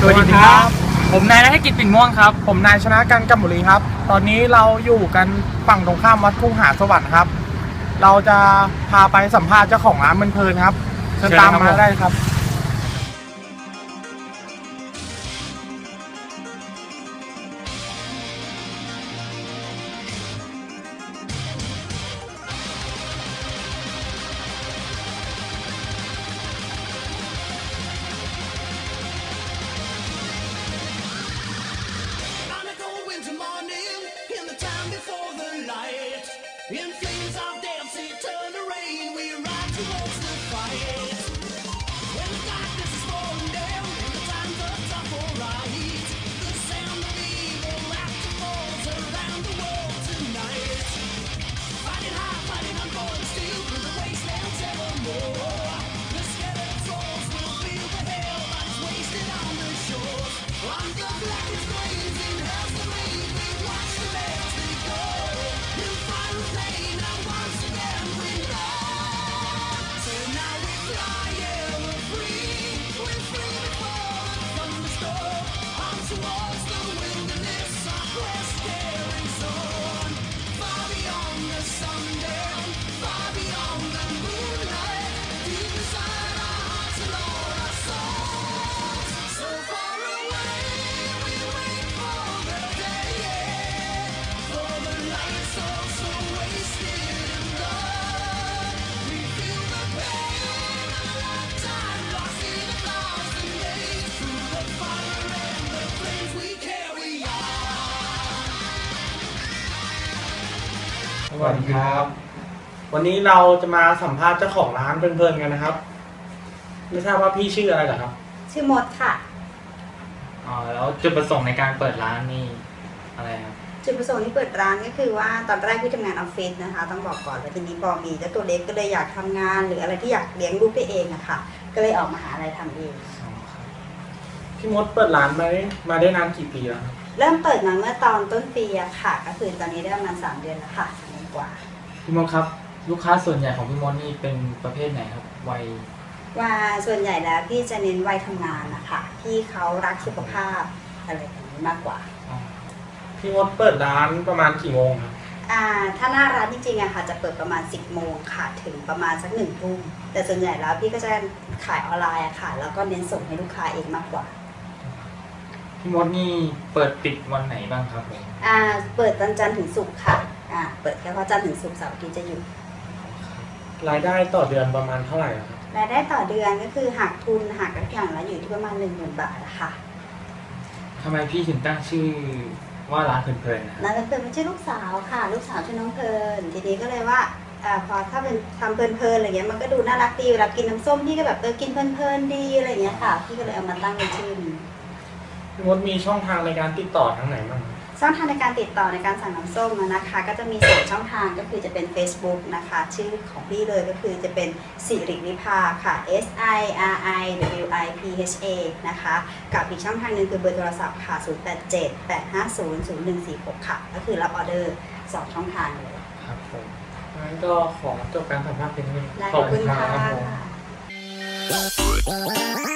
สวัสดีครับ ผมนายนาทกิจปิ่นม่วงครับ ผมนายชนะกันกำบุรีครับ ตอนนี้เราอยู่กันฝั่งตรงข้ามวัดทุ่งหาสวัสดิ์ครับ เราจะพาไปสัมภาษณ์เจ้าของร้านเพลินๆครับเชิญเชิญตามครับมาผมได้ครับ Green วัสดีครับ วันนี้เราจะมาสัมภาษณ์เจ้าของร้านเพลินๆกันนะครับ ไม่ทราบว่าพี่ชื่ออะไรเหรอครับ ชื่อมดค่ะ อ๋อแล้วจุดประสงค์ในการเปิดร้านนี่อะไรครับจุดประสงค์ที่เปิดร้านก็คือว่าตอนแรกพี่ทำงานออฟฟิศนะคะ ต้องบอกก่อนแล้วทีนี้พอมีเจ้าตัวเล็กก็เลยอยากทำงาน หรืออะไรที่อยากเลี้ยงลูกได้เองอะค่ะ ก็เลยออกมาหาอะไรทำเอง อ๋อครับพี่มดเปิดร้านมาได้มาได้นานกี่ปีแล้วครับเริ่มเปิดมาเมื่อตอนต้นปีอะค่ะ ก็คือตอนนี้ได้ประมาณสามเดือนแล้วค่ะสามเดือน กว่า พี่มดครับ ลูกค้าส่วนใหญ่ของพี่มดนี่เป็นประเภทไหนครับวัยว่าส่วนใหญ่แล้วพี่จะเน้นวัยทำงานนะคะที่เขารักสุขภาพอะไรแบบนี้มากกว่าอ๋อพี่มดเปิดร้านประมาณกี่โมงครับอ่าถ้าหน้าร้านจริงๆอะค่ะจะเปิดประมาณ 10 โมงค่ะถึงประมาณสักหนึ่งทุ่มแต่ส่วนใหญ่แล้วพี่ก็จะขายออนไลน์อะค่ะ แล้วก็เน้นส่งให้ลูกค้าเองมากกว่าพี่มดนี่เปิดปิดวันไหนบ้างครับผมอ่าเปิดวันจันทร์ถึงศุกร์ค่ะ อ่าเปิดแค่วันจันทร์ถึงศุกร์เสาร์อาทิตย์จะหยุดรายได้ต่อเดือนประมาณเท่าไหร่อะครับรายได้ต่อเดือนก็คือหักทุนหักทุกอย่างแล้วอยู่ที่ประมาณ1 0,000บาทนะคะทำไมพี่ถึงตั้งชื่อว่าร้านเพลินๆนะครับ นั่นก็คือเป็นชื่อลูกสาวค่ะ ลูกสาวชื่อน้องเพลินทีนี้ก็เลยว่าอ่าพอถ้าเป็นทำเพลินๆอะไรเงี้ยมันก็ดูน่ารักดีเวลากินน้ำส้มพี่ก็แบบเออกินเพลินๆดีอะไรเงี้ยค่ะพี่ก็เลยเอามาตั้งเป็นชื่อนี้ พี่มดมีช่องทางในการติดต่อทางไหนบ้างครับ ช่องทางในการติดต่อในการสั่งน้ำส้มอะนะคะ ก็จะมีสองช่องทางก็คือจะเป็น Facebook นะคะ ชื่อของพี่เลยก็คือจะเป็นสิริวิภาค่ะ S I R I W I P H A นะคะกับอีกช่องทางหนึ่งคือเบอร์โทรศัพท์ค่ะ 0 8 7 8 5 0 0 1 4 6 ค่ะ ก็คือรับออเดอร์สองช่องทางเลยครับผมงั้นก็ขอจบการสัมภาษณ์เพียงเท่านี้ได้ขอบคุณค่ะรับผม Thank